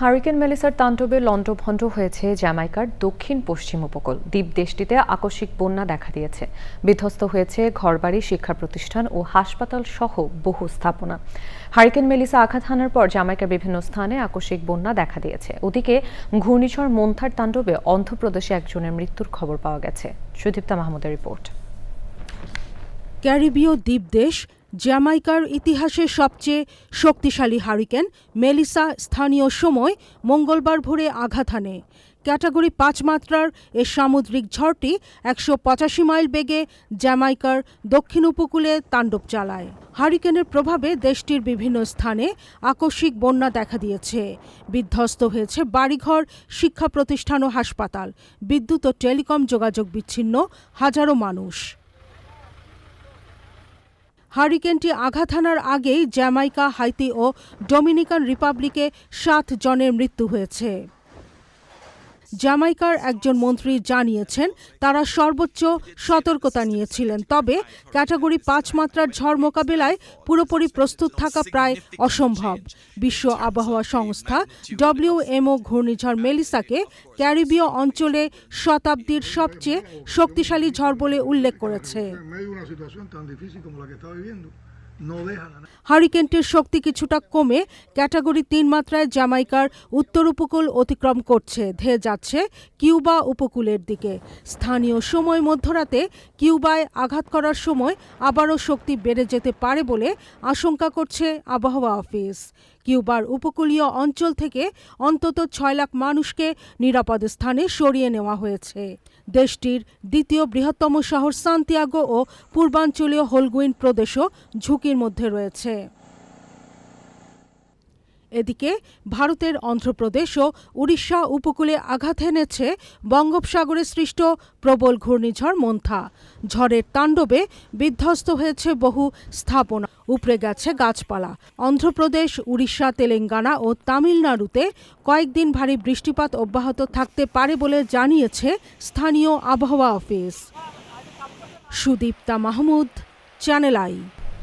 Hurricane মেলিসার তাণ্ডবে লণ্ডভণ্ড হয়েছে জ্যামাইকার দক্ষিণ পশ্চিম উপকূল। দ্বীপ দেশটিতে আকস্মিক বন্যা দেখা দিয়েছে। বিধ্বস্ত হয়েছে ঘরবাড়ি শিক্ষা প্রতিষ্ঠান ও হাসপাতাল সহ বহু স্থাপনা। হারিকেন মেলিসা আঘাত হানার পর জ্যামাইকার বিভিন্ন স্থানে আকস্মিক বন্যা দেখা দিয়েছে। ওদিকে ঘূর্ণিঝড় মন্থার তাণ্ডবে অন্ধ্রপ্রদেশে একজনের মৃত্যুর খবর পাওয়া গেছে। সুদীপ্তা মাহমুদের রিপোর্ট। ক্যারিবীয় দ্বীপদেশ জ্যামাইকার ইতিহাসের সবচেয়ে শক্তিশালী হারিকেন মেলিসা স্থানীয় সময় মঙ্গলবার ভোরে আঘাত হানে। ক্যাটাগরি পাঁচ মাত্রার এ সামুদ্রিক ঝড়টি একশো পঁচাশি মাইল বেগে জ্যামাইকার দক্ষিণ উপকূলে তাণ্ডব চালায়। হারিকেনের প্রভাবে দেশটির বিভিন্ন স্থানে আকস্মিক বন্যা দেখা দিয়েছে। বিধ্বস্ত হয়েছে বাড়িঘর শিক্ষা প্রতিষ্ঠান ও হাসপাতাল। বিদ্যুৎ ও টেলিকম যোগাযোগ বিচ্ছিন্ন হাজারো মানুষ। হারিকেনটি আঘাত হানার আগেই জ্যামাইকা হাইতি ও ডোমিনিকান রিপাবলিকে সাত জনের মৃত্যু হয়েছে। জ্যামাইকার একজন মন্ত্রী জানিয়েছেন, তারা সর্বোচ্চ সতর্কতা নিয়েছিলেন। তবে ক্যাটাগরি পাঁচ মাত্রার ঝড় মোকাবেলায় পুরোপুরি প্রস্তুত থাকা প্রায় অসম্ভব। বিশ্ব আবহাওয়া সংস্থা ডব্লিউএমও ঘূর্ণিঝড় মেলিসাকে ক্যারিবীয় অঞ্চলে শতাব্দীর সবচেয়ে শক্তিশালী ঝড় বলে উল্লেখ করেছে। হারিকেনটির শক্তি কিছুটা কমে ক্যাটাগরি তিন মাত্রায় জামাইকার উত্তর উপকূল অতিক্রম করছে। ধেয়ে যাচ্ছে কিউবা উপকূলের দিকে। স্থানীয় সময় মধ্যরাতে কিউবায় আঘাত করার সময় আবারও শক্তি বেড়ে যেতে পারে বলে আশঙ্কা করছে আবহাওয়া অফিস। কিউবার উপকূলীয় অঞ্চল থেকে অন্তত ছয় লাখ মানুষকে নিরাপদ স্থানে সরিয়ে নেওয়া হয়েছে। দেশটির দ্বিতীয় বৃহত্তম শহর সান্তিয়াগো ও পূর্বাঞ্চলীয় হোলগুইন প্রদেশও ঝুঁকির মধ্যে রয়েছে। এদিকে ভারতের অন্ধ্রপ্রদেশ ও উড়িষ্যা উপকূলে আঘাত এনেছে বঙ্গোপসাগরে সৃষ্ট প্রবল ঘূর্ণিঝড় মন্থা। ঝড়ের তাণ্ডবে বিধ্বস্ত হয়েছে বহু স্থাপনা, উপড়ে গেছে গাছপালা। অন্ধ্রপ্রদেশ, উড়িষ্যা, তেলেঙ্গানা ও তামিলনাড়ুতে কয়েকদিন ভারী বৃষ্টিপাত অব্যাহত থাকতে পারে বলে জানিয়েছে স্থানীয় আবহাওয়া office. Sudipta Mahmud, channel I.